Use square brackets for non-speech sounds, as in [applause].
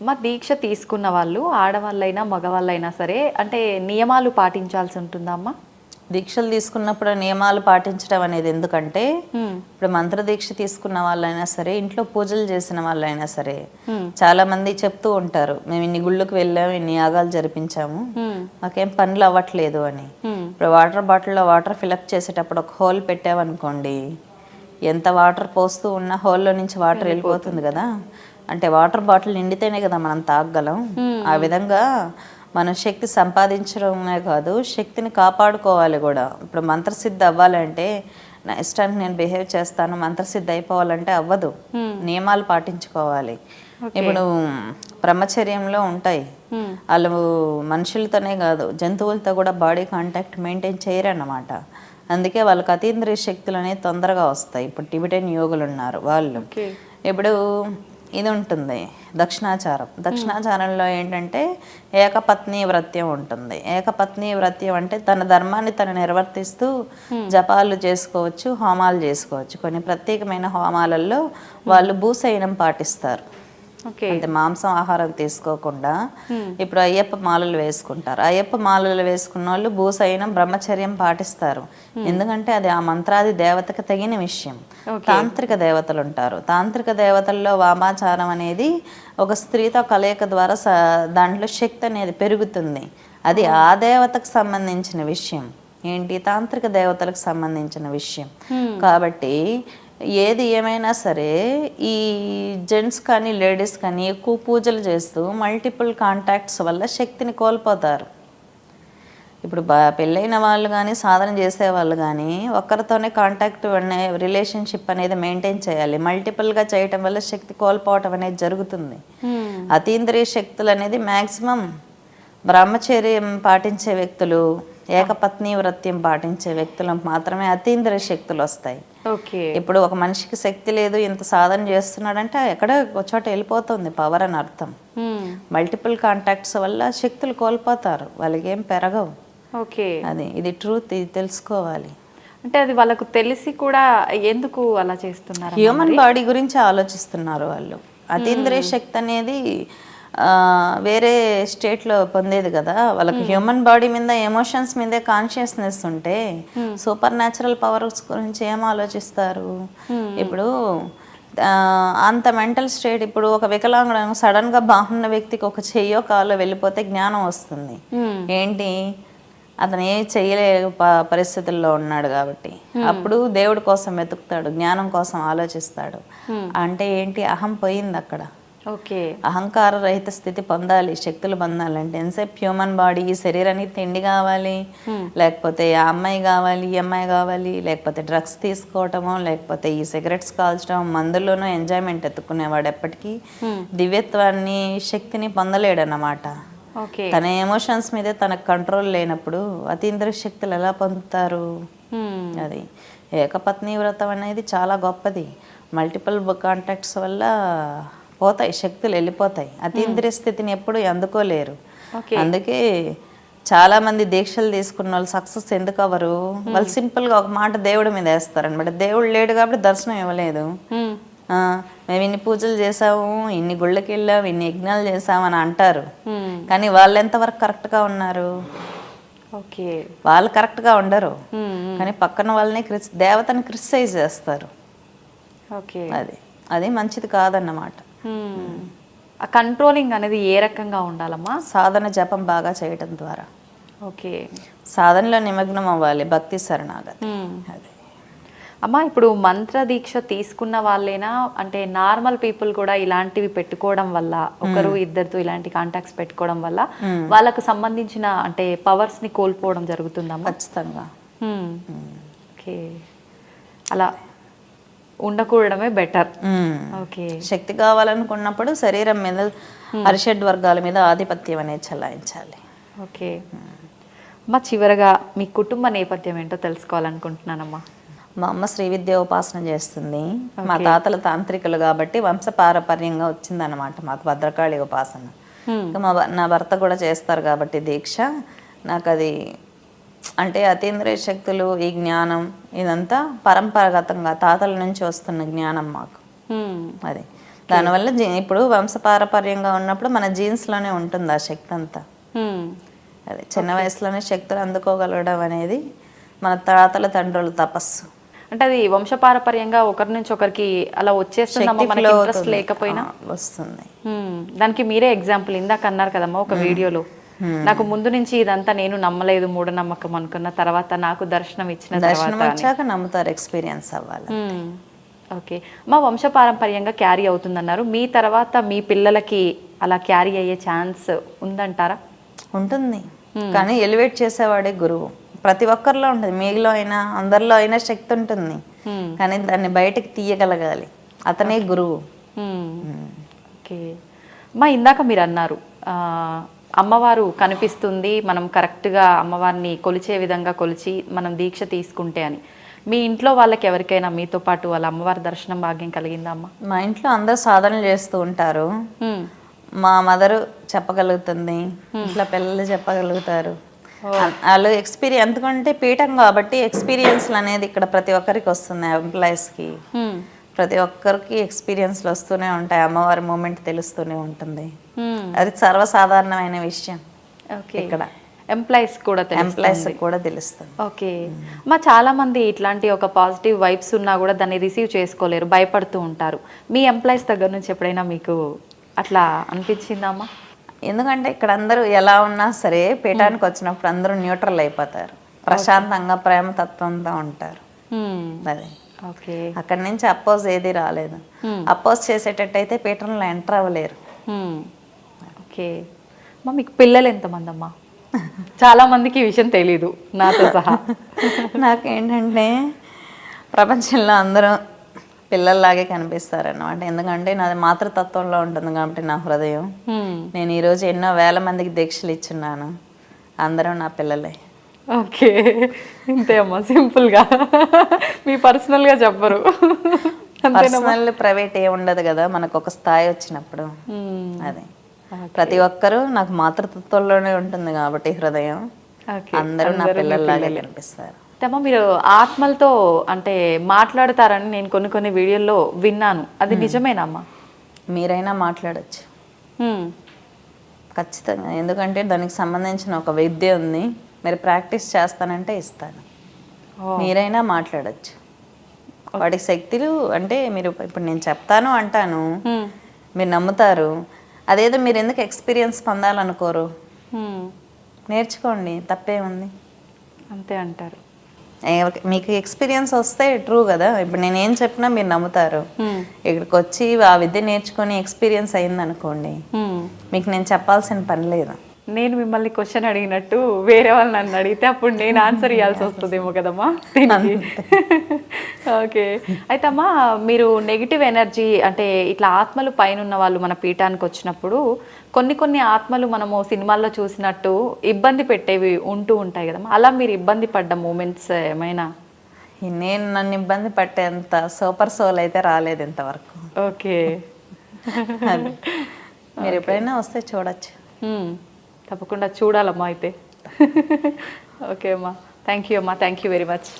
మా దీక్ష తీసుకున్న వాళ్ళు ఆడవాళ్ళైనా మగవాళ్ళైనా సరే అంటే నియమాలు పాటించాల్సి ఉంటుందా అమ్మా? దీక్షలు తీసుకున్నప్పుడు నియమాలు పాటించడం అనేది ఎందుకంటే ఇప్పుడు మంత్ర దీక్ష తీసుకున్న వాళ్ళైనా సరే ఇంట్లో పూజలు చేసిన వాళ్ళైనా సరే చాలా మంది చెప్తూ ఉంటారు మేము ఇన్ని గుళ్ళకు వెళ్ళాము ఇన్ని యాగాలు జరిపించాము మాకేం పనులు అవ్వట్లేదు అని. ఇప్పుడు వాటర్ బాటిల్లో వాటర్ ఫిలప్ చేసేటప్పుడు ఒక హోల్ పెట్టామనుకోండి ఎంత వాటర్ పోస్తూ ఉన్న హోల్లో నుంచి వాటర్ వెళ్ళిపోతుంది. కదా. అంటే వాటర్ బాటిల్ నిండితేనే కదా మనం తాగగలం. ఆ విధంగా మనం శక్తి సంపాదించడమే కాదు శక్తిని కాపాడుకోవాలి కూడా. ఇప్పుడు మంత్రసిద్ధి అవ్వాలంటే నా ఇష్టానికి నేను బిహేవ్ చేస్తాను మంత్రసిద్ధి అయిపోవాలంటే అవ్వదు. నియమాలు పాటించుకోవాలి. ఇప్పుడు బ్రహ్మచర్యంలో ఉంటాయి. వాళ్ళు మనుషులతోనే కాదు జంతువులతో కూడా బాడీ కాంటాక్ట్ మెయింటైన్ చేయరన్నమాట. అందుకే వాళ్ళకి అతీంద్రియ శక్తులు అనేవి తొందరగా వస్తాయి. ఇప్పుడు టిబెటన్ యోగులు ఉన్నారు వాళ్ళు ఇప్పుడు ఇది ఉంటుంది దక్షిణాచారం. దక్షిణాచారంలో ఏంటంటే ఏకపత్ని వ్రత్యం ఉంటుంది. ఏకపత్ని వ్రత్యం అంటే తన ధర్మాన్ని తను నిర్వర్తిస్తూ జపాలు చేసుకోవచ్చు హోమాలు చేసుకోవచ్చు. కొన్ని ప్రత్యేకమైన హోమాలలో వాళ్ళు భూసైనం పాటిస్తారు. అంటే మాంసం ఆహారం తీసుకోకుండా ఇప్పుడు అయ్యప్ప మాలలు వేసుకుంటారు. అయ్యప్ప మాలలు వేసుకున్న వాళ్ళు భూసైనం బ్రహ్మచర్యం పాటిస్తారు. ఎందుకంటే అది ఆ మంత్రాది దేవతకు తగిన విషయం. తాంత్రిక దేవతలు ఉంటారు. తాంత్రిక దేవతల్లో వామాచారం అనేది ఒక స్త్రీతో కలయిక ద్వారా దాంట్లో శక్తి అనేది పెరుగుతుంది. అది ఆ దేవతకు సంబంధించిన విషయం. ఏంటి? తాంత్రిక దేవతలకు సంబంధించిన విషయం. కాబట్టి ఏది ఏమైనా సరే ఈ జెంట్స్ కానీ లేడీస్ కానీ ఎక్కువ పూజలు చేస్తూ మల్టిపుల్ కాంటాక్ట్స్ వల్ల శక్తిని కోల్పోతారు. ఇప్పుడు బా పెళ్ళైన వాళ్ళు కానీ సాధన చేసే వాళ్ళు కానీ ఒక్కరితోనే కాంటాక్ట్ అనే రిలేషన్షిప్ అనేది మెయింటైన్ చేయాలి. మల్టిపుల్గా చేయటం వల్ల శక్తి కోల్పోవటం అనేది జరుగుతుంది. అతీంద్రియ శక్తులు అనేది మ్యాక్సిమం బ్రహ్మచర్యం పాటించే వ్యక్తులు ఏకపత్ని వ్రత్యం పాటించే వ్యక్తులకు మాత్రమే అతీంద్రియ శక్తులు వస్తాయి. ఇప్పుడు ఒక మనిషికి శక్తి లేదు ఇంత సాధన చేస్తున్నాడంటే ఎక్కడో ఒక చోట వెళ్ళిపోతుంది పవర్ అని అర్థం. మల్టిపుల్ కాంటాక్ట్స్ వల్ల శక్తులు కోల్పోతారు వాళ్ళకి ఏం పెరగవు. ఓకే. అది ఇది ట్రూత్ ఇది తెలుసుకోవాలి. అంటే అది వాళ్ళకు తెలిసి కూడా ఎందుకు అలా చేస్తున్నారు హ్యూమన్ బాడీ గురించి ఆలోచిస్తున్నారు వాళ్ళు. అతీంద్రియ శక్తి అనేది వేరే స్టేట్లో పొందేది కదా వాళ్ళకి హ్యూమన్ బాడీ మీద ఎమోషన్స్ మీదే కాన్షియస్నెస్ ఉంటే సూపర్ న్యాచురల్ పవర్స్ గురించి ఏం ఆలోచిస్తారు? ఇప్పుడు అంత మెంటల్ స్టేట్ ఇప్పుడు ఒక వికలాంగుడు సడన్గా బాగున్న వ్యక్తికి ఒక చెయ్యో కాలో వెళ్ళిపోతే జ్ఞానం వస్తుంది. ఏంటి? అతను ఏ చేయలే ప- పరిస్థితుల్లో ఉన్నాడు కాబట్టి. అప్పుడు దేవుడి కోసం వెతుకుతాడు జ్ఞానం కోసం ఆలోచిస్తాడు. అంటే ఏంటి? అహం పోయింది అక్కడ. ఓకే. అహంకార రహిత స్థితి పొందాలి శక్తులు పొందాలంటే ఎంతసేపు హ్యూమన్ బాడీ ఈ శరీరానికి తిండి కావాలి లేకపోతే ఆ అమ్మాయి కావాలి ఈ అమ్మాయి కావాలి లేకపోతే డ్రగ్స్ తీసుకోవటము లేకపోతే ఈ సిగరెట్స్ కాల్చడం మందుల్లోనూ ఎంజాయ్మెంట్ ఎత్తుకునేవాడు ఎప్పటికీ దివ్యత్వాన్ని శక్తిని పొందలేడన్నమాట. ఓకే. తన ఎమోషన్స్ మీదే తనకు కంట్రోల్ లేనప్పుడు అతీంద్రియ శక్తులు ఎలా పొందుతారు? అది ఏకపత్ని వ్రతం అనేది చాలా గొప్పది. మల్టిపుల్ కాంటాక్ట్స్ వల్ల పోతాయి శక్తులు వెళ్ళిపోతాయి. అతీంద్రియ స్థితిని ఎప్పుడు అందుకోలేరు అందుకే చాలా మంది దీక్షలు తీసుకున్న వాళ్ళు సక్సెస్ ఎందుకు అవ్వరు? వాళ్ళు సింపుల్గా ఒక మాట దేవుడి మీద వేస్తారు అనమాట దేవుడు లేడు కాబట్టి దర్శనం ఇవ్వలేదు. మేము. ఇన్ని పూజలు చేసాము ఇన్ని గుళ్ళకి వెళ్ళాము ఇన్ని యజ్ఞాలు చేసాము అని అంటారు. కానీ వాళ్ళు ఎంతవరకు correct గా ఉన్నారు? ఓకే. వాళ్ళు correct గా ఉండరు కానీ పక్కన వాళ్ళని క్రిస్ దేవతని క్రిటిసైజ్ చేస్తారు. ఓకే. అది అది మంచిది కాదన్నమాట. ఆ కంట్రోలింగ్ అనేది ఏ రకంగా ఉండాలమ్మా? సాధన జపం బాగా చేయటం ద్వారా. ఓకే. సాధనలో నిమగ్నం అవ్వాలి భక్తి శరణాగతి. అది. అమ్మా ఇప్పుడు మంత్ర దీక్ష తీసుకున్న వాళ్ళేనా? అంటే నార్మల్ పీపుల్ కూడా ఇలాంటివి పెట్టుకోవడం వల్ల ఒకరు ఇద్దరితో ఇలాంటి కాంటాక్ట్స్ పెట్టుకోవడం వల్ల వాళ్ళకు సంబంధించిన అంటే పవర్స్ని కోల్పోవడం జరుగుతుందమ్మా? ఖచ్చితంగా. ఓకే. అలా. ఉండకూడడమే బెటర్. ఓకే శక్తి కావాలనుకున్నప్పుడు శరీరం మీద అరిషడ్ వర్గాల మీద ఆధిపత్యం అనేది చెలాయించాలి. ఓకే అమ్మా చివరగా మీ కుటుంబ నేపథ్యం ఏంటో తెలుసుకోవాలనుకుంటున్నానమ్మా. మా అమ్మ శ్రీ విద్య ఉపాసన చేస్తుంది. మా తాతలు తాంత్రికులు కాబట్టి వంశ పారపర్యంగా వచ్చిందన్నమాట మాకు భద్రకాళి ఉపాసన. ఇంకా మా నా భర్త కూడా చేస్తారు కాబట్టి దీక్ష. నాకు అది అంటే అతీంద్రియ శక్తులు ఈ జ్ఞానం ఇదంతా పరంపరాగతంగా తాతల నుంచి వస్తున్న జ్ఞానం మాకు. అది దానివల్ల ఇప్పుడు వంశపారపర్యంగా ఉన్నప్పుడు మన జీన్స్లోనే ఉంటుంది ఆ శక్తి అంతా. అది చిన్న వయసులోనే శక్తులు అందుకోగలగడం అనేది మన తాతల తండ్రుల తపస్సు అంటే అది వంశపారపర్యంగా ఒకరి నుంచి ఒకరికి అలా వచ్చేస్తుందమ్మా అవుతుంది. లేకపోయినా వస్తుంది. దానికి మీరే ఎగ్జాంపుల్ ఇందాక అన్నారు కదమ్మా ఒక వీడియోలో నాకు ముందు నుంచి ఇదంతా నేను నమ్మలేదు మూఢనమ్మకం అనుకున్న తర్వాత నాకు దర్శనం ఇచ్చిన దర్శనం. వచ్చాక నమ్ముతారు ఎక్స్పీరియన్స్ అవ్వాలి. ఓకే మా వంశపారంపర్యంగా క్యారీ అవుతుందన్నారు. మీ తర్వాత మీ పిల్లలకి అలా క్యారీ అయ్యే ఛాన్స్ ఉందంటారా? ఉంటుంది. కానీ ఎలివేట్ చేసేవాడే గురువు. ప్రతి ఒక్కరిలో ఉంటుంది. మీలో అయినా అందరిలో అయినా శక్తి ఉంటుంది. కానీ దాన్ని బయటకు తీయగలగాలి. అతనే గురువు. ఓకే మా ఇందాక మీరు అన్నారు అమ్మవారు కనిపిస్తుంది మనం కరెక్ట్గా అమ్మవారిని కొలిచే విధంగా కొలిచి మనం దీక్ష తీసుకుంటే అని. మీ ఇంట్లో వాళ్ళకి ఎవరికైనా మీతో పాటు వాళ్ళ అమ్మవారి దర్శనం భాగ్యం కలిగిందా అమ్మ? మా ఇంట్లో అందరూ సాధనలు చేస్తూ ఉంటారు. మా మదరు చెప్పగలుగుతుంది ఇంట్లో పిల్లలు చెప్పగలుగుతారు. వాళ్ళు ఎక్స్పీరియన్స్ ఎందుకంటే పీఠం కాబట్టి ఎక్స్పీరియన్స్లు అనేది ఇక్కడ ప్రతి ఒక్కరికి వస్తుంది ఎంప్లాయీస్కి. ప్రతి ఒక్కరికి ఎక్స్పీరియన్స్లు వస్తూనే ఉంటాయి. అమ్మవారి మూమెంట్ తెలుస్తూనే ఉంటుంది. మ్మ్. అది సర్వసాధారణమైన విషయం ఓకే ఇక్కడ. ఎంప్లాయీస్ కూడా ఎంప్లాయీస్ కూడా తెలుస్తుంది. ఓకే మా చాలా మంది ఇట్లాంటి ఒక పాజిటివ్ వైబ్స్ ఉన్నా కూడా దాన్ని రిసీవ్ చేసుకోలేరు భయపడుతూ ఉంటారు. మీ ఎంప్లాయీస్ దగ్గర నుంచి ఎప్పుడైనా మీకు అట్లా అనిపించిందమ్మా ఎందుకంటే ఇక్కడ అందరూ ఎలా ఉన్నా సరే పీఠానికి వచ్చినప్పుడు అందరూ న్యూట్రల్ అయిపోతారు. ప్రశాంతంగా ప్రేమ తత్వంతో ఉంటారు. అది. అక్కడి నుంచి అపోజ్ ఏది రాలేదు. అపోజ్ చేసేటట్టయితే పీఠంలో ఎంటర్ అవ్వలేరు ఓకే. అమ్మా మీకు పిల్లలు ఎంతమంది అమ్మా [laughs] చాలా మందికి ఈ విషయం తెలీదు. నాతో సహా. [laughs] నాకేంటంటే ప్రపంచంలో అందరూ పిల్లల్లాగే కనిపిస్తారు అన్నమాట ఎందుకంటే నాది మాతృతత్వంలో ఉంటుంది కాబట్టి నా హృదయం. నేను ఈరోజు ఎన్నో వేల మందికి దీక్షలు ఇచ్చున్నాను. అందరూ నా పిల్లలే. ఓకే. ఇంతే అమ్మా సింపుల్గా. మీ పర్సనల్గా చెప్పరు. పర్సనల్ ప్రైవేట్ ఏ ఉండదు కదా మనకు ఒక స్థాయి వచ్చినప్పుడు. అది. ప్రతి ఒక్కరూ నాకు మాతృతత్వంలోనే ఉంటుంది కాబట్టి హృదయం. అందరూ నా పిల్లల్లాగే కనిపిస్తారు. మీరు ఆత్మలతో అంటే మాట్లాడతారని నేను కొన్ని కొన్ని వీడియోల్లో విన్నాను. అది నిజమేనమ్మా మీరైనా మాట్లాడొచ్చు. ఖచ్చితంగా. ఎందుకంటే దానికి సంబంధించిన ఒక విద్య ఉంది. మీరు ప్రాక్టీస్ చేస్తానంటే ఇస్తాను. మీరైనా మాట్లాడొచ్చు. వాడికి శక్తులు అంటే మీరు ఇప్పుడు నేను చెప్తాను అంటాను. మీరు నమ్ముతారు. అదేదో మీరు ఎందుకు ఎక్స్పీరియన్స్ పొందాలనుకోరు. నేర్చుకోండి తప్పే ఉంది. అంతే అంటారు. మీకు ఎక్స్పీరియన్స్ వస్తే ట్రూ కదా. ఇప్పుడు నేను ఏం చెప్పినా మీరు నమ్ముతారు. ఇక్కడికి వచ్చి ఆ విద్య నేర్చుకొని ఎక్స్పీరియన్స్ అయింది అనుకోండి. మీకు నేను చెప్పాల్సిన పని లేదు. నేను మిమ్మల్ని క్వశ్చన్ అడిగినట్టు వేరే వాళ్ళు నన్ను అడిగితే అప్పుడు నేను ఆన్సర్ ఇవ్వాల్సి [laughs] వస్తుందేమో కదమ్మా దీనికి ఓకే [laughs] అయితే అమ్మా మీరు నెగిటివ్ ఎనర్జీ అంటే ఇట్లా ఆత్మలు పైన ఉన్న వాళ్ళు మన పీఠానికి వచ్చినప్పుడు కొన్ని కొన్ని ఆత్మలు మనము సినిమాల్లో చూసినట్టు ఇబ్బంది పెట్టేవి ఉంటూ ఉంటాయి కదమ్మా. అలా మీరు ఇబ్బంది పడ్డ మూమెంట్స్ ఏమైనా? నేను నన్ను ఇబ్బంది పట్టేంత సూపర్ సోల్ అయితే రాలేదు ఇంతవరకు. ఓకే. [laughs] మీరు ఎప్పుడైనా వస్తే చూడొచ్చు. మ్మ్. తప్పకుండా చూడాలమ్మా అయితే. [laughs] ఓకే అమ్మా. థ్యాంక్ యూ అమ్మా. Thank you very much